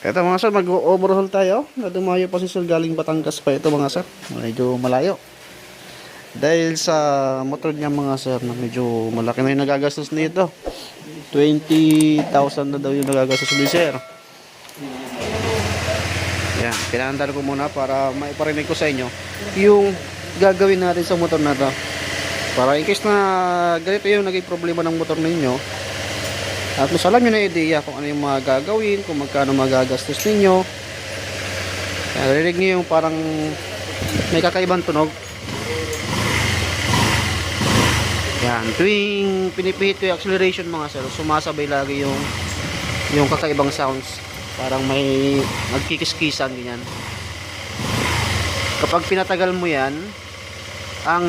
Ito mga sir, mag-overhaul tayo. Nadumayo pa si sir galing Batangas pa ito mga sir. Medyo malayo. Dahil sa motor niya mga sir na medyo malaki na yung nagagastos nito. 20,000 na daw yung nagagastos ni sir. Yan, pinandar ko muna para maiparinig ko sa inyo yung gagawin natin sa motor na to. Para in case na ganito yung naging problema ng motor ninyo, at mas alam nyo na idea kung ano yung mga gagawin, kung magkano magagastos ninyo. Narinig nyo yung parang may kakaibang tunog. Yan, tuwing pinipihit ko yung acceleration mga sir, sumasabay lagi yung yung kakaibang sounds. Parang may nagkikiskisan ganyan. Kapag pinatagal mo yan, ang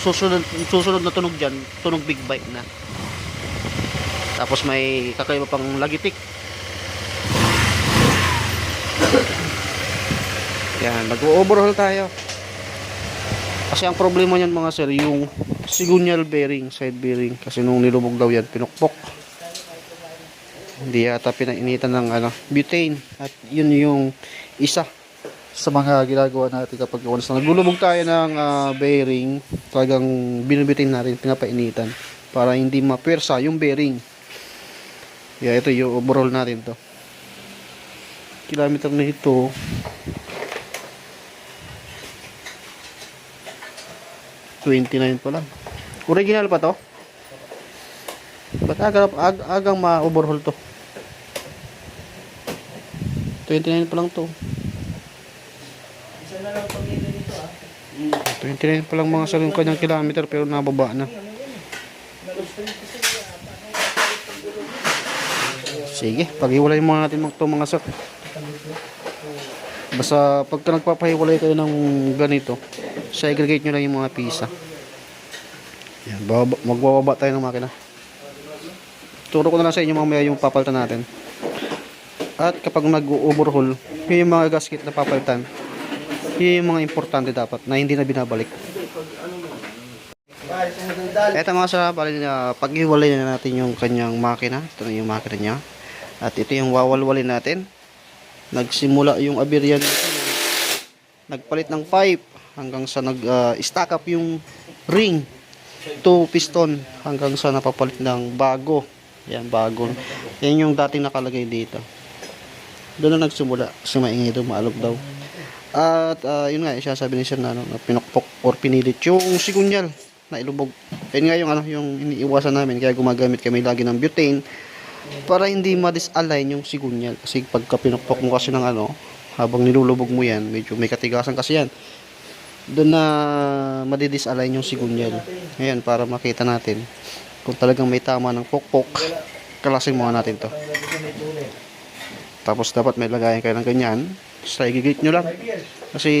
susunod, susunod na tunog dyan, tunog big bite na. Tapos may kakaiba pang lagitik. Yan, mag-overhaul tayo. Kasi ang problema niyan mga sir, yung sigunyal bearing, side bearing. Kasi nung nilubog daw yan, pinukpok. Hindi yata pinainitan ng ano, butane. At yun yung isa sa mga ginagawa natin kapag once na naglulubog tayo ng ah, bearing, talagang binubitin natin, pinapainitan para hindi mapwersa yung bearing. Yeah, ito yung overall natin to. Kilometer na ito. Twenty-nine pa lang. Original pa to? Ba't aga, ag, agang ma-overhaul to? 29 pa lang to. Isa na lang pamilya dito ah. 29 pa lang mga sa kanyang kilometer pero nababa na. Sige, paghiwalay muna natin mga to mga sak. Basta pagka nagpapahiwalay kayo ng ganito, segregate nyo lang yung mga pisa. Yan, bababa, magbababa tayo ng makina. Turo ko na lang sa inyo mamaya yung papalitan natin. At kapag nag-overhaul, yun yung mga gasket na papalitan, yun yung mga importante dapat na hindi na binabalik. Eto mga sa bali na paghiwalay na natin yung kanyang makina. Ito na yung makina niya. At ito yung wawalwalin natin. Nagsimula yung aberya nito. Nagpalit ng pipe hanggang sa nag-stack up yung ring. Two piston hanggang sa napapalit ng bago. Yan, bago. Yan yung dating nakalagay dito. Doon na nagsimula. Kasi maingay daw, maalog daw. At ah, yun nga, siya sabi ni Sir na, ano, na pinokpok or pinilit yung sigunyal na ilubog. Ayun nga yung, ano, yung iniiwasan namin. Kaya gumagamit kami lagi ng butane para hindi ma-disalign yung sigunyal. Kasi pagka pinokpok mo kasi ng ano, habang nilulubog mo yan, medyo may katigasan kasi yan. Doon na madidisalign yung sigunyal. Ayan, para makita natin kung talagang may tama ng pokpok, kalasin muna natin to. Tapos dapat may lagayan kayo ng ganyan. Sa igigit nyo lang. Kasi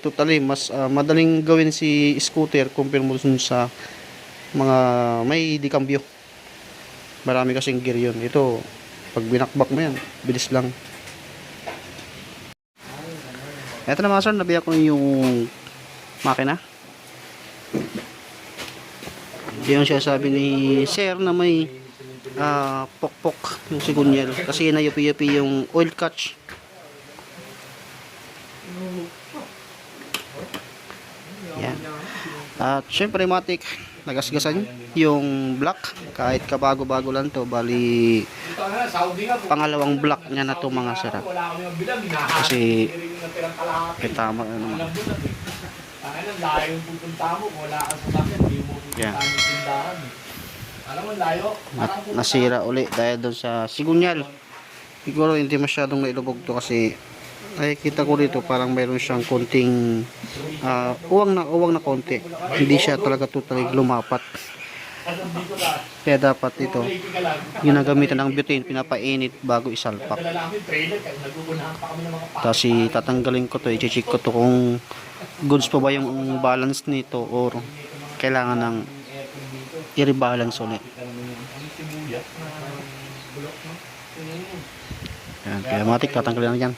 totally, mas ah, madaling gawin si scooter compare mo sa mga may dikambyo. Marami kasing gear yun. Ito, pag binakbak mo yan, bilis lang. Eto na mga sir, nabiyak ko yung makina. Yung siya sabi ni sir na may ah, pokpok yung sigunyal. Kasi nayupi-yupi yung oil catch. Yan. At syempre matik nagasgasan yung block kahit kabago-bago lang to bali pangalawang block niya na to mga sarap kasi eh, tama ano naman. Mo mo. Mo Yeah. mo. At nasira uli dahil doon sa sigunyal siguro hindi masyadong nailubog to kasi nakikita ko dito parang mayroon siyang konting ah, uwang na uwang na konti. Hindi siya talaga totally lumapat. Kaya dapat ito ginagamitan ng butane pinapainit bago isalpak. Tapos tatanggalin ko to i-check ko to kung goods pa ba yung balance nito or kailangan ng i-rebalance ulit Yan, kaya matik tatanggalin na yan.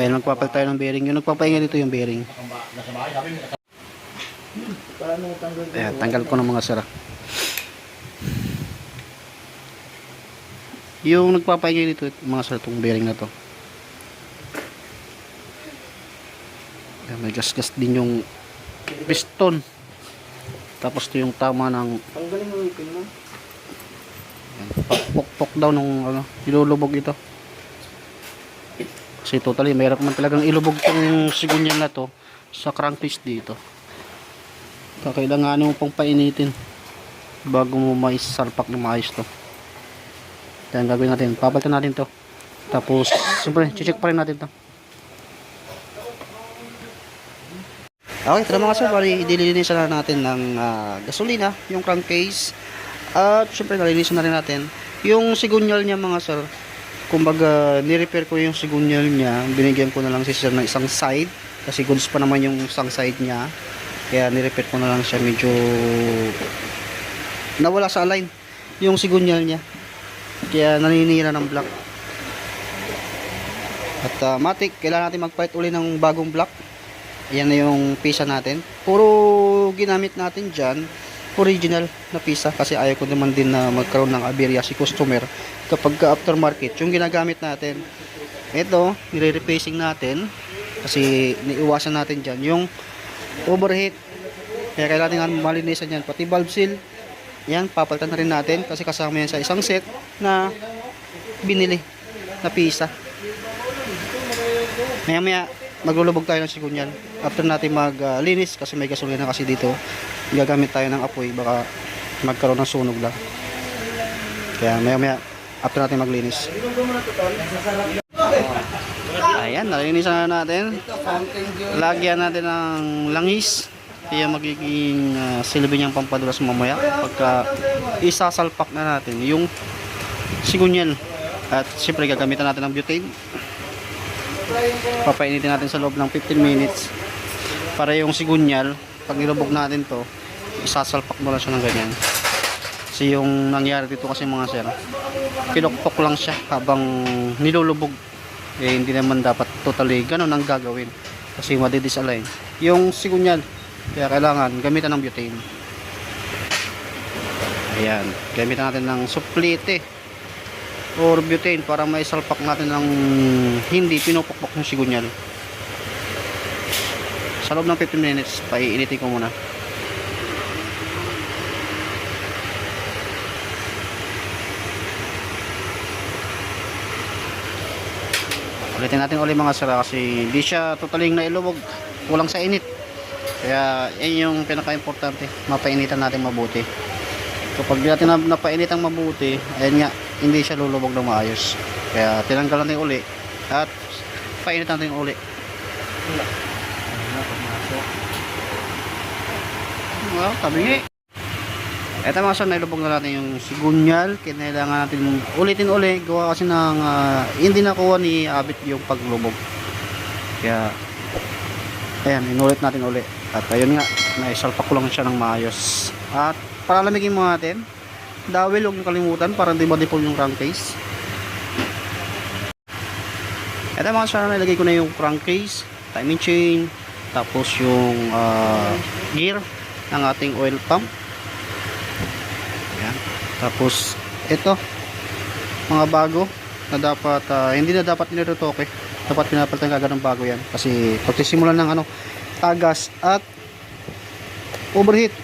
Ayun, magpapalit tayo ng bearing. Yung nagpapahinga dito yung bearing. Ayan, tanggal ko ng mga sara. Yung nagpapaingay dito, mga sir, itong bearing na to. Yan, may gas-gas din yung piston. Tapos ito yung tama ng Tanggalin mo yung pin mo. pok-pok daw nung ano, ilulubog ito. Kasi totally, mayroon man talagang ilubog tong sigunyan na to sa crankcase dito. Kakailangan mo pang painitin bago mo maisalpak ng maayos to. Kaya gagawin natin, papalitan natin to. Tapos, siyempre, check pa rin natin to. Okay, tara mga sir, bali, dililinisan na natin ng ah, gasolina, yung crankcase. At syempre, nalinisan na rin natin. Yung sigunyal niya mga sir, kumbaga, ni-repair ko yung sigunyal niya. Binigyan ko na lang si sir ng isang side. Kasi goods pa naman yung isang side niya. Kaya ni-repair ko na lang siya medyo nawala sa align yung sigunyal niya. Kaya naninira ng block. At uh, matik, kailangan natin magpalit uli ng bagong block. Ayan na yung pisa natin. Puro ginamit natin dyan, original na pisa. Kasi ayaw ko naman din na magkaroon ng aberya si customer kapag ka aftermarket. Yung ginagamit natin, ito, nire-replacing natin. Kasi niiwasan natin dyan yung overheat. Kaya kailangan nga malinisan yan. Pati valve seal, yan, papalitan na rin natin. Kasi kasama yan sa isang set na binili na pisa. Maya maya, maglulubog tayo ng sigunyal. After natin maglinis, kasi may gasolina kasi dito, gagamit tayo ng apoy, baka magkaroon ng sunog lang. Kaya maya maya, after natin maglinis. Ayan, nalinisan na natin. Lagyan natin ng langis. Kaya magiging ah, silbi niyang pampadulas mamaya pagka isasalpak na natin yung sigunyal. At siyempre gagamitan natin ng butane papainitin natin sa loob ng 15 minutes. Para yung sigunyal pag nilubog natin to isasalpak mo lang siya ng ganyan. Kasi yung nangyari dito kasi mga sir pinokpok lang siya habang nilulubog. Eh hindi naman dapat totally ganun ang gagawin. Kasi madidisalign. Yung sigunyal kaya kailangan gamitan ng butane. Ayan gamitan natin ng suplite or butane para may salpak natin ng hindi pinupukpok ng sigunyal sa loob ng 15 minutes paiinitin ko muna. Ulitin natin ulit mga sira kasi hindi siya totaling nailubog. Kulang sa init. Kaya yan yung pinaka-importante. Mapainitan natin mabuti. Kapag di natin na- napainitan mabuti ayan nga hindi siya lulubog ng maayos. Kaya tinanggal natin uli. At painit natin uli. Well tabi. Eto mga sir nailubog na natin yung sigunyal. Kailangan natin ulitin uli. Gawa kasi ng ah, hindi nakuha ni Abit yung paglubog. Kaya ayan inulit natin uli. At ayun nga naisalpak ko lang siya ng maayos. At palalamigin mo natin dawil huwag kalimutan para hindi ma-default yung crankcase eto mga sir nilagay ko na yung crankcase timing chain tapos yung ah, gear ng ating oil pump Ayan. Tapos, ito, mga bago na dapat, ah, hindi na dapat nilutoke. Dapat pinapalitan kagad ng bago yan. Kasi, pagsisimula ng ano, tagas at overheat.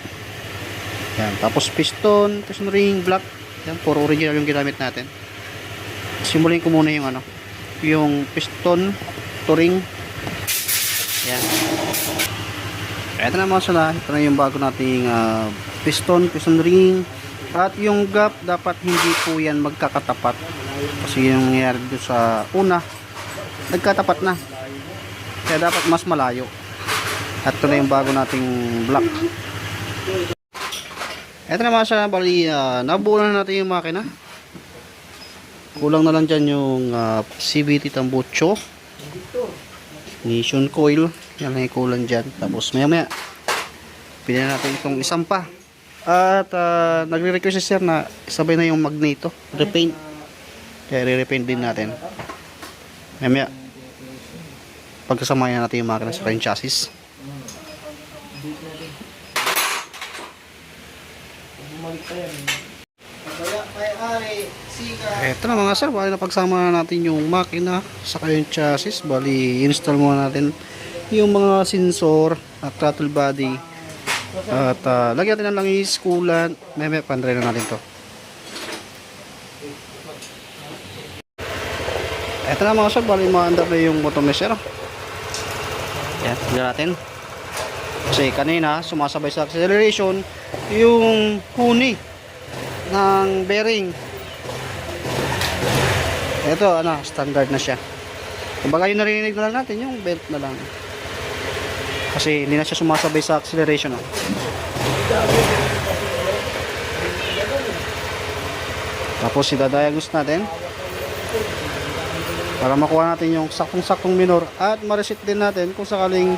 Yan. Tapos, piston, piston ring, block. Yan, puro original yung ginamit natin. Simulin ko muna yung ano, yung piston, to ring. Yan. Ito na mga sala, ito na yung bago nating ah, piston, piston ring, at yung gap, dapat hindi po yan magkakatapat. Kasi yung nangyayari dito sa una, nagkatapat na. Kaya dapat mas malayo. At ito na yung bago nating block. Ito na mga siya, bali, uh, nabuo na natin yung makina. Kulang na lang dyan yung ah, CVT tambucho. Ignition coil. Yan lang yung kulang dyan. Tapos maya maya, pili natin itong isang pa. At uh, nagre-request si sir na sabay na yung magneto, repaint. Kaya re-repaint din natin. Mamaya, pagkasamayan natin yung makina sa kanyang chassis. Bumalik pa yan. Kaya may ari Eto na mga sir, bali na pagsama na natin yung makina saka yung chassis. Bali, install muna natin yung mga sensor at throttle body. At ah, lagyan natin ng langis, coolant. May may na natin to. Eto na mga sir, bali maandar na yung motor sir. Yan, natin. Kasi kanina, sumasabay sa acceleration yung huni ng bearing. Ito, ano, standard na siya. Kumbaga yung narinig na lang natin, yung belt na lang. Kasi hindi na siya sumasabay sa acceleration. Oh. Tapos idadiagnose natin para makuha natin yung saktong-saktong minor at ma-reset din natin kung sakaling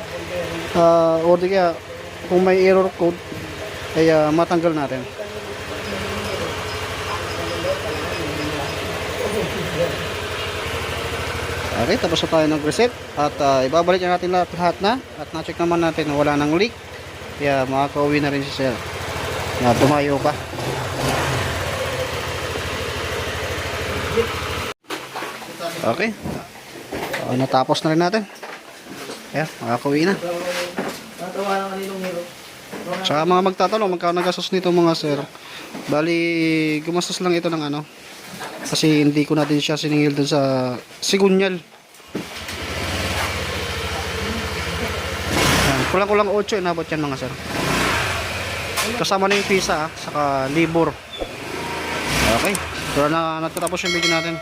uh, o di kaya kung may error code ay ah, matanggal natin. Okay, tapos na tayo nag-reset at ah, ibabalik na natin lahat, lahat na at na-check naman natin na wala nang leak. Kaya makakauwi na rin si sir. Na tumayo pa. Okay. Ah, natapos na rin natin. Kaya, makakauwi na. Tsaka mga magtatanong, magkano nagastos nito mga sir? Bali, gumastos lang ito ng ano. Kasi hindi ko natin siya siningil dun sa Sigunyal. Kulang-kulang 8 inabot yan mga sir. Kasama na yung visa ah, saka libor. Okay. So na natatapos yung video natin.